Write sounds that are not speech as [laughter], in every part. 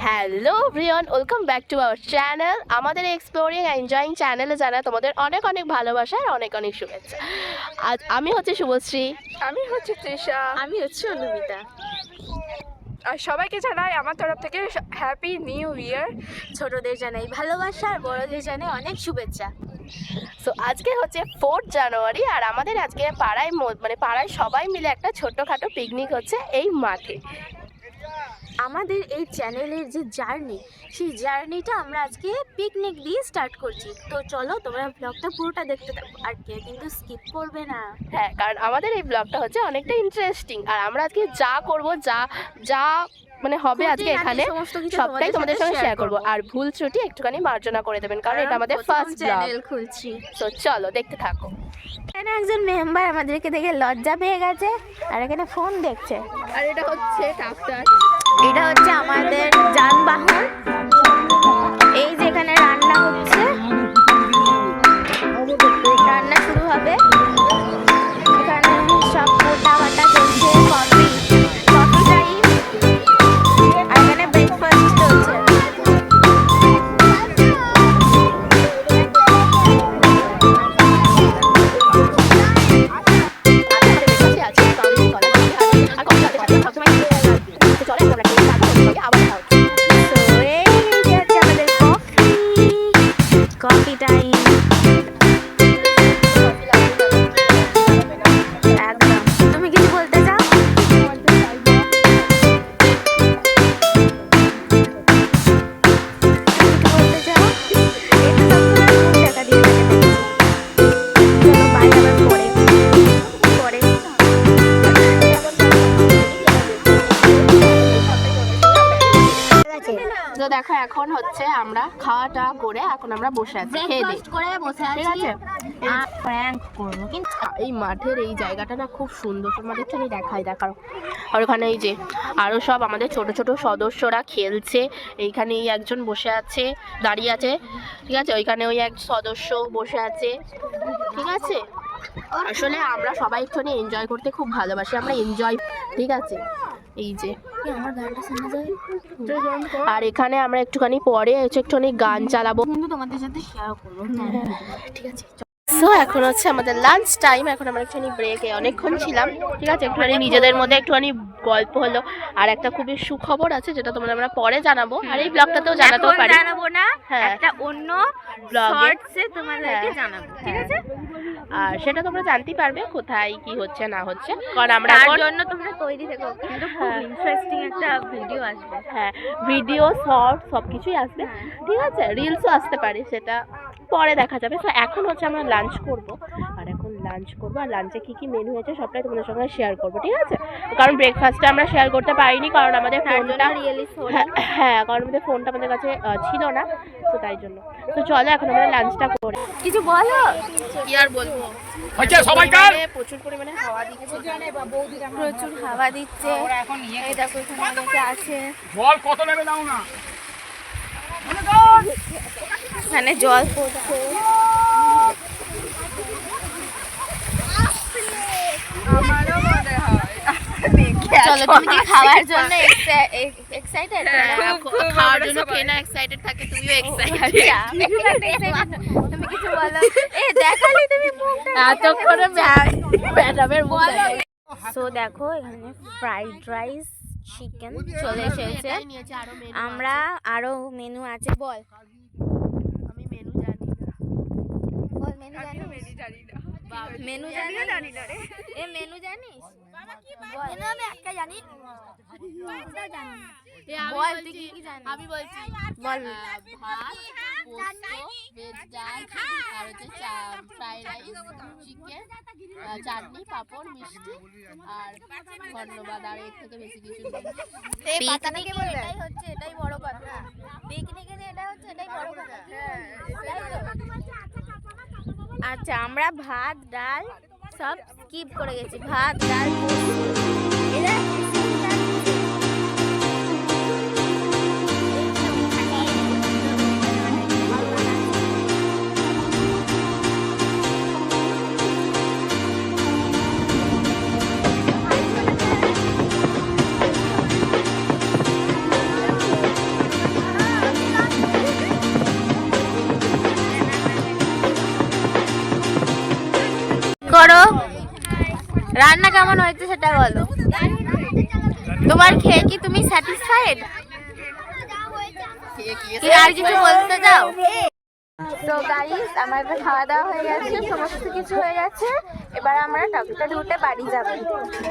Hello Brian welcome back to our channel আমাদের exploring enjoying চ্যানেলে জানা তোমাদের অনেক অনেক ভালোবাসা আর অনেক অনেক শুভেচ্ছা। আজ আমি হচ্ছে শুভশ্রী। আমি হচ্ছে তৃষা। আমি হচ্ছে অনুমিতা। আর সবাইকে জানাই আমার তরফ থেকে হ্যাপি নিউ ইয়ার ছোটদের জানাই ভালোবাসা আর বড়দের জানাই অনেক শুভেচ্ছা। সো আজকে হচ্ছে ফোর্থ জানুয়ারি আর আমাদের আজকে পাড়ায় ম- মানে পাড়ায় সবাই মিলে একটা ছোট্টখাটো পিকনিক হচ্ছে এই মাঠে। আমাদের এই চ্যানেলের যে জার্নি সেই জার্নিটা আমরা আজকে পিকনিক দিয়ে স্টার্ট করছি। তো চলো তোমরা ব্লগটা পুরোটা দেখতে থাকো আর কেউ কিন্তু স্কিপ করবে না। হ্যাঁ কারণ আমাদের এই ব্লগটা হচ্ছে অনেকটা ইন্টারেস্টিং আর আমরা আজকে যা করব যা যা মানে হবে আজকে এখানে সমস্ত কিছু সবটাই তোমাদের সঙ্গে শেয়ার করব। আর ভুল ত্রুটি একটুখানি মার্জনা করে দেবেন কারণ এটা আমাদের ফার্স্ট চ্যানেল খুলছি। তো চলো দেখতে থাকো। এখানে একজন মেম্বার আমাদেরকে দেখে লজ্জা পেয়ে গেছে আর এখানে ফোন দেখছে। আর এটা হচ্ছে ডাক্তার এটা হচ্ছে আমাদের যানবাহন। এই যে এখানে রান্না হচ্ছে। রান্না শুরু হবে। দেখো এখন হচ্ছে আমরা খাওয়া টাওয়া করে এখন আমরা বসে আছি খেয়ে করে বসে আছি। ঠিক আছে প্র্যাঙ্ক করব। কিন্তু এই মাঠের এই জায়গাটা না খুব সুন্দর। তোমাদের একটু আমি দেখাই দেখাও। আর ওখানে এই যে আরও সব আমাদের ছোট ছোট সদস্যরা খেলছে। এইখানে এই একজন বসে আছে দাঁড়িয়ে আছে। ঠিক আছে? ওইখানে ওই এক সদস্য বসে আছে। ঠিক আছে? আসলে আমরা সবাই একটুখানি এনজয় করতে খুব ভালোবাসি। আমরা এনজয় ঠিক আছে? এই যে আমার গানটা শোনা যায়। আর এখানে আমরা একটুখানি পরে হচ্ছে একটুখানি গান চালাবো। কিন্তু তোমাদের সাথে শেয়ার করব। ঠিক আছে। সো এখন হচ্ছে আমাদের লাঞ্চ টাইম এখন আমরা একটুখানি ব্রেকে অনেকক্ষণ ছিলাম ঠিক আছে? একটুখানি নিজেদের মধ্যে একটুখানি গল্প হলো। আর একটা খুবই সুখবর আছে যেটা তোমরা আমরা পরে জানাব। আর এই ব্লগটাতেও জানাতেও পারি। জানাব না হ্যাঁ। একটা অন্য। শর্টসে তোমাদেরকে হ্যাঁ। জানাব ঠিক আছে? আর সেটা তোমরা জানতেই পারবে কোথায় কি হচ্ছে না হচ্ছে। কারণ আমরা তার জন্য তোমরা তৈরি থেকো। কিন্তু খুব হ্যাঁ। ইন্টারেস্টিং একটা ভিডিও আসবে। হ্যাঁ ভিডিও শর্ট সব কিছুই আসবে। হ্যাঁ। ঠিক আছে? রিলসও আসতে পারে সেটা। পরে দেখা যাবে। তো এখন হচ্ছে আমরা লাঞ্চ করব। লাঞ্চ করব আর লাঞ্চে কী কী মেনু হয়েছে সবটাই তোমাদের সঙ্গে শেয়ার করব ঠিক আছে? কারণ ব্রেকফাস্টে আমরা শেয়ার করতে পারিনি কারণ আমাদের ফোনটা রিয়েলি হ্যাঁ, হ্যাঁ কারণ আমাদের ফোনটা আমাদের কাছে আহ, ছিল না তো তাই জন্য। তো চলো এখন আমরা লাঞ্চটা করে কিছু বলো। কি আর বলব? সবাইকার! প্রচুর পরিমাণে হাওয়া দিচ্ছে। প্রচুর হাওয়া দিচ্ছে। এই দেখো এখানে আছে। জল কত নেবে নাও না? এখানে জল পড়ছে। আমারও মনে হয়। চলো তুমি কি খাওয়ার জন্য এক্সাইটেড খাওয়ার জন্য কেনা এক্সাইটেড থাকে তুমিও [laughs] এক্সাইটেড তুমি কিছু বলো? এ দেখালি তুমি মুখটা। এতক্ষণে [laughs] ম্যাডামের মুখ সো দেখো এখানে ফ্রাইড রাইস চিকেন চলে এসেছে। আমরা আরও মেনু আছে বল। আমি মেনু জানি না। বল মেনু জানি। না মেনু জানিস? জানি না রে। এ মেনু জানিস? বল। আমি একটা জানি। বল, তুই কি কি জানিস? আমি বলছি বল। ভাত পোস্ত ভেজ ডাল আর হচ্ছে ফ্রাইড রাইস চিকেন চাটনি পাঁপড় মিষ্টি আর ধন্যবাদ আর এর থেকে বেশি কিছু এটাই হচ্ছে এটাই বড় কথা। পিকনিকে যে এটা হচ্ছে এটাই বড় কথা। আচ্ছা আমরা ভাত ডাল সব স্কিপ করে গেছি ভাত ডাল। এরা রান্না কেমন হয়েছে সেটা বলো। তোমার খেয়ে কি তুমি স্যাটিসফাইড কি আর কিছু বলতে চাও? তো গাইস আমাদের খাওয়া দাওয়া হয়ে গেছে সমস্ত কিছু হয়ে গেছে। এবার আমরা টকটকে উঠে বাড়ি যাব।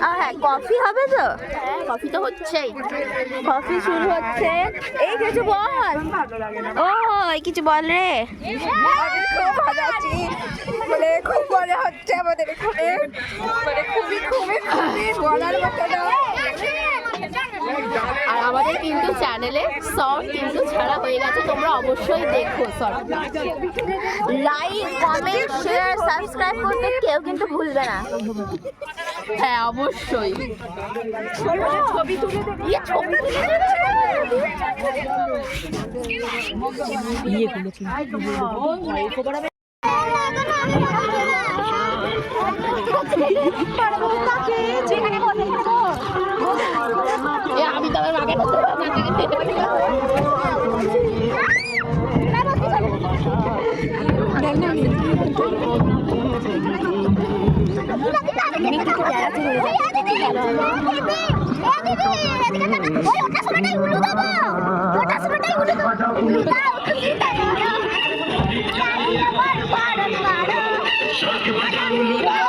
আর হ্যাঁ কফি হবে তো? হ্যাঁ কফি তো হচ্ছেই। কফি শুরু হচ্ছে। এই কিছু বল। ও কিছু বল রে। আছি মানে খুব মজা হচ্ছে আমাদের এখানে। মানে খুবই খুবই খুবই বলার মতো না। আর আমাদের কিন্তু চ্যানেলে শর্ট কিন্তু ছাড়া হয়ে গেছে তোমরা অবশ্যই দেখো শর্টটা লাইক কমেন্ট শেয়ার সাবস্ক্রাইব করতে কেউ কিন্তু ভুলবে না। হ্যাঁ অবশ্যই। ছবি তুলে ছবি তুলে আমি তো আমার মাকে বলতে পারছি না। Hãy